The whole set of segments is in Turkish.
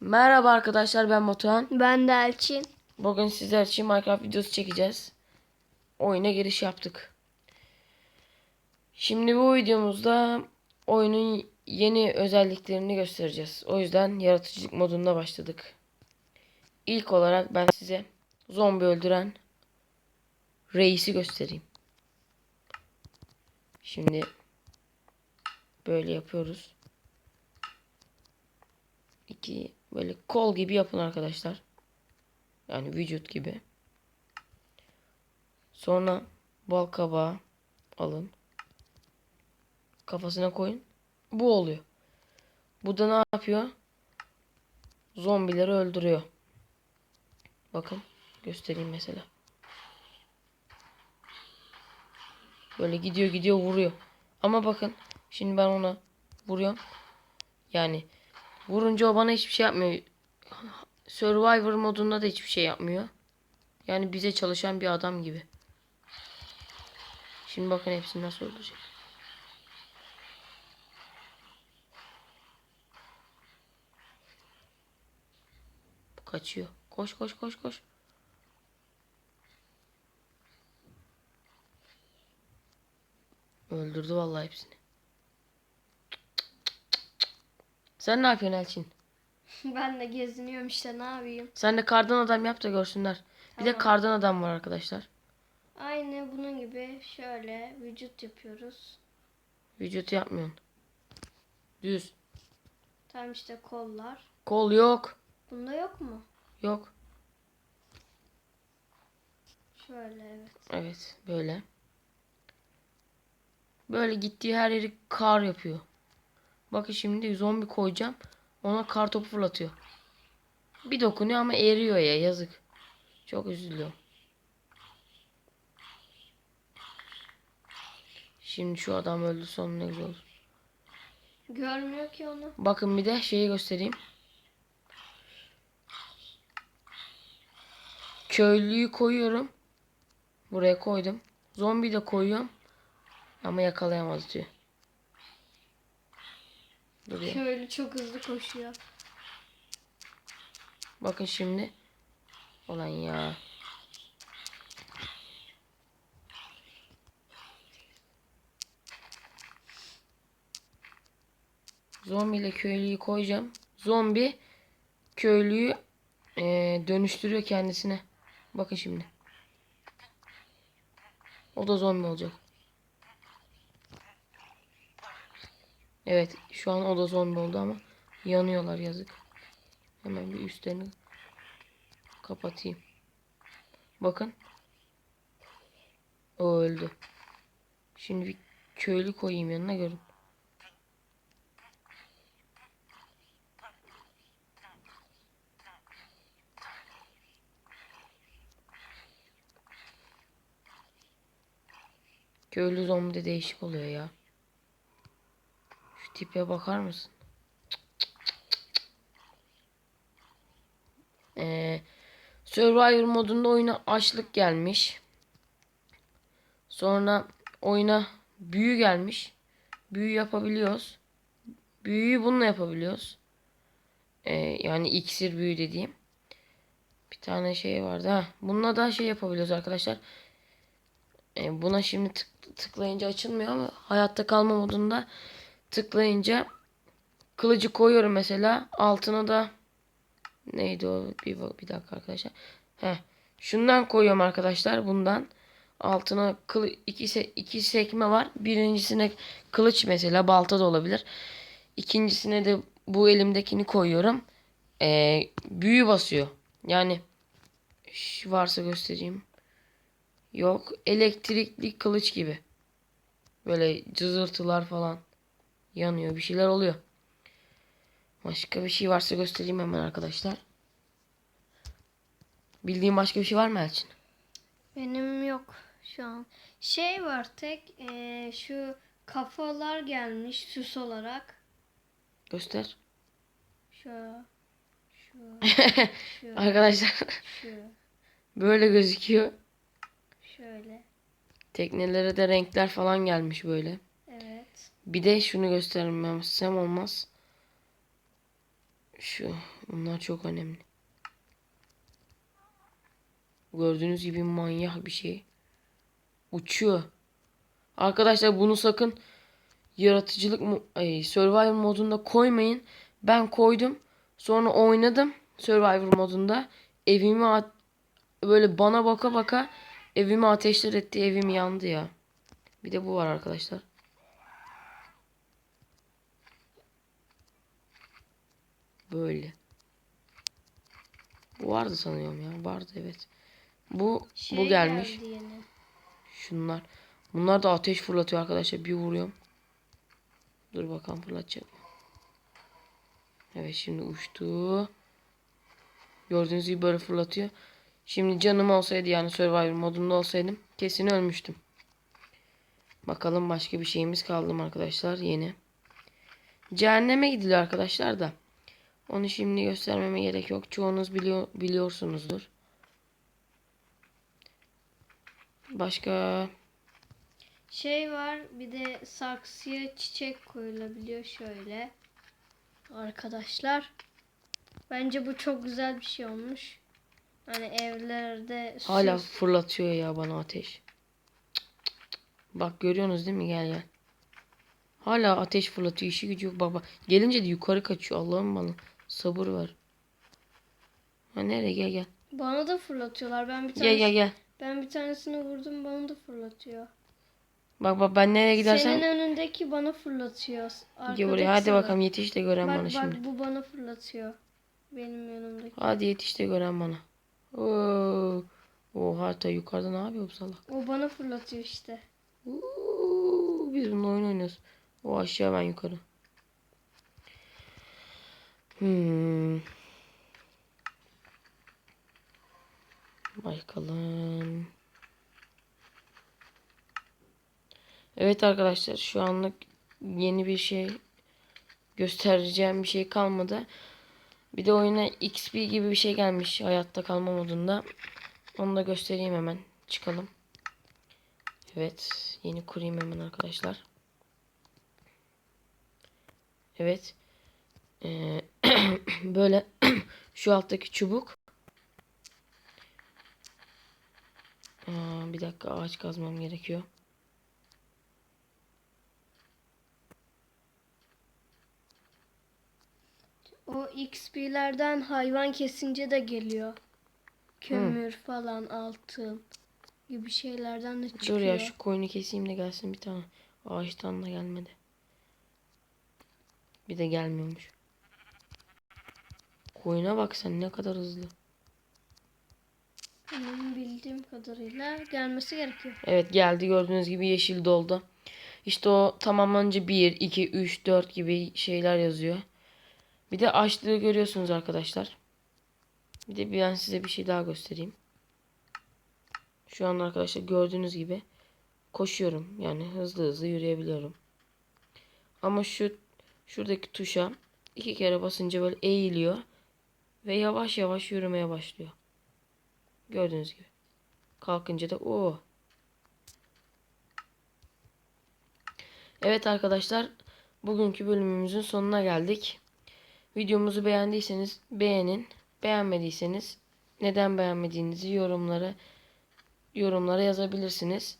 Merhaba arkadaşlar ben Batuhan. Ben de Elçin. Bugün sizler için Minecraft videosu çekeceğiz. Oyuna giriş yaptık. Şimdi bu videomuzda oyunun yeni özelliklerini göstereceğiz. O yüzden yaratıcılık modunda başladık. İlk olarak ben size zombi öldüren reisi göstereyim. Şimdi böyle yapıyoruz. İki böyle kol gibi yapın arkadaşlar. Yani vücut gibi. Sonra bal kabağı alın. Kafasına koyun. Bu oluyor. Bu da ne yapıyor? Zombileri öldürüyor. Bakın göstereyim mesela. Böyle gidiyor gidiyor vuruyor. Ama bakın şimdi ben ona vuruyorum. Yani vurunca o bana hiçbir şey yapmıyor. Survivor modunda da hiçbir şey yapmıyor. Yani bize çalışan bir adam gibi. Şimdi bakın hepsini nasıl öldürecek. Bu kaçıyor. Koş koş koş koş. Öldürdü vallahi hepsini. Sen ne yapıyorsun Elçin? Ben de geziniyorum işte ne yapayım. Sen de kardan adam yap da görsünler. Bir de Tamam. kardan adam var arkadaşlar. Aynı bunun gibi şöyle vücut yapıyoruz. Vücut yapmıyorsun. Düz. Tam işte kollar. Kol yok. Bunda yok mu? Yok. Şöyle evet. Evet böyle. Böyle gittiği her yeri kar yapıyor. Bakın şimdi zombi koyacağım. Ona kar topu fırlatıyor. Bir dokunuyor ama eriyor ya yazık. Çok üzülüyorum. Şimdi şu adam öldü sonu ne güzel olur. Görmüyor ki onu. Bakın bir de şeyi göstereyim. Köylüyü koyuyorum. Buraya koydum. Zombi de koyuyorum. Ama yakalayamaz diyor. Duruyor. Köylü çok hızlı koşuyor. Bakın şimdi. Olan ya. Zombi ile köylüyü koyacağım. Zombi köylüyü eee, dönüştürüyor kendisine. Bakın şimdi. O da zombi olacak. Evet şu an o da zombi oldu ama yanıyorlar yazık. Hemen bir üstlerini kapatayım. Bakın. O öldü. Şimdi bir köylü koyayım yanına görün. Köylü zombi de değişik oluyor ya. Tipe bakar mısın? Ee, Survivor modunda oyuna açlık gelmiş. Sonra oyuna büyü gelmiş. Büyü yapabiliyoruz. Büyüyü bununla yapabiliyoruz. Ee, yani iksir büyü dediğim. Bir tane şey vardı. Ha, bununla da şey yapabiliyoruz arkadaşlar. Ee, buna şimdi tık- tıklayınca açılmıyor ama hayatta kalma modunda tıklayınca kılıcı koyuyorum mesela. Altına da neydi o? Bir, bir dakika arkadaşlar. Heh. Şundan koyuyorum arkadaşlar. Bundan. Altına kılı, iki, se- iki sekme var. Birincisine kılıç mesela. Balta da olabilir. İkincisine de bu elimdekini koyuyorum. Ee, büyü basıyor. Yani varsa göstereyim. Yok. Elektrikli kılıç gibi. Böyle cızırtılar falan. Yanıyor. Bir şeyler oluyor. Başka bir şey varsa göstereyim hemen arkadaşlar. Bildiğin başka bir şey var mı Elçin? Benim yok şu an. Şey var tek eee, şu kafalar gelmiş süs olarak. Göster. Şu. Şu. şu. Arkadaşlar Şu. böyle gözüküyor. Şöyle. Teknelere de renkler falan gelmiş böyle. Bir de şunu göstermem olmaz. Şu bunlar çok önemli. Gördüğünüz gibi manyak bir şey. Uçuyor. Arkadaşlar bunu sakın yaratıcılık mo- ay, survival modunda koymayın. Ben koydum. Sonra oynadım survival modunda. Evimi böyle bana baka baka evimi ateşler etti. Evim yandı ya. Bir de bu var arkadaşlar. Böyle. Bu vardı sanıyorum ya. Vardı evet. Bu Şey bu gelmiş. geldi. Şunlar. Bunlar da ateş fırlatıyor arkadaşlar. Bir vuruyorum. Dur bakalım fırlatacak mı? Evet şimdi uçtu. Gördüğünüz gibi böyle fırlatıyor. Şimdi canım olsaydı yani Survivor modunda olsaydım kesin ölmüştüm. Bakalım başka bir şeyimiz kaldı mı arkadaşlar yeni. Cehenneme gidiliyor arkadaşlar da. Onu şimdi göstermeme gerek yok. Çoğunuz biliyor, biliyorsunuzdur. Başka Şey var bir de saksıya çiçek koyulabiliyor şöyle. Arkadaşlar. Bence bu çok güzel bir şey olmuş. Hani evlerde Hala süs- fırlatıyor ya bana ateş. Bak görüyorsunuz değil mi? Gel gel. Hala ateş fırlatıyor. işi gücü yok. Baba gelince de yukarı kaçıyor. Allah'ım bana sabır ver. Ha nereye gel gel. bana da fırlatıyorlar. Ben bir tane Gel gel gel. ben bir tanesini vurdum bana da fırlatıyor. Bak bak ben nereye gidersem Senin önündeki bana fırlatıyor. gel Arkadaki buraya. Hadi sana. bakalım yetiş de gören Bak bana bak şimdi. bu bana fırlatıyor. Benim yanımdaki. Hadi yetiş de gören bana. Oo. Oha ta yukarıda ne yapıyor bu salak? O bana fırlatıyor işte. Uuu, Biz bununla oyun oynuyoruz. O aşağı ben yukarı. Hmm. Bakalım. Evet arkadaşlar şu anlık yeni bir şey göstereceğim bir şey kalmadı. Bir de oyuna XP gibi bir şey gelmiş hayatta kalma modunda. Onu da göstereyim hemen. Çıkalım. Evet. Yeni kurayım hemen arkadaşlar. Evet. Ee, böyle şu alttaki çubuk. Bir dakika ağaç kazmam gerekiyor. O XP'lerden hayvan kesince de geliyor. Kömür falan altın gibi şeylerden de çıkıyor. Dur ya şu koyunu keseyim de gelsin bir tane. Ağaçtan da gelmedi. Bir de gelmiyormuş. Koyuna bak sen ne kadar hızlı. Benim bildiğim kadarıyla gelmesi gerekiyor. Evet geldi gördüğünüz gibi yeşil doldu. İşte o tamamlanınca 1, 2, 3, 4 gibi şeyler yazıyor. Bir de açlığı görüyorsunuz arkadaşlar. Bir de ben size bir şey daha göstereyim. Şu an arkadaşlar gördüğünüz gibi koşuyorum. Yani hızlı hızlı yürüyebiliyorum. Ama şu şuradaki tuşa iki kere basınca böyle eğiliyor ve yavaş yavaş yürümeye başlıyor. Gördüğünüz gibi. Kalkınca da o. Evet arkadaşlar, bugünkü bölümümüzün sonuna geldik. Videomuzu beğendiyseniz beğenin, beğenmediyseniz neden beğenmediğinizi yorumlara yorumlara yazabilirsiniz.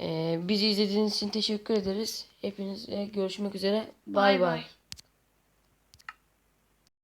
Ee, bizi izlediğiniz için teşekkür ederiz. Hepinize görüşmek üzere. Bay bay.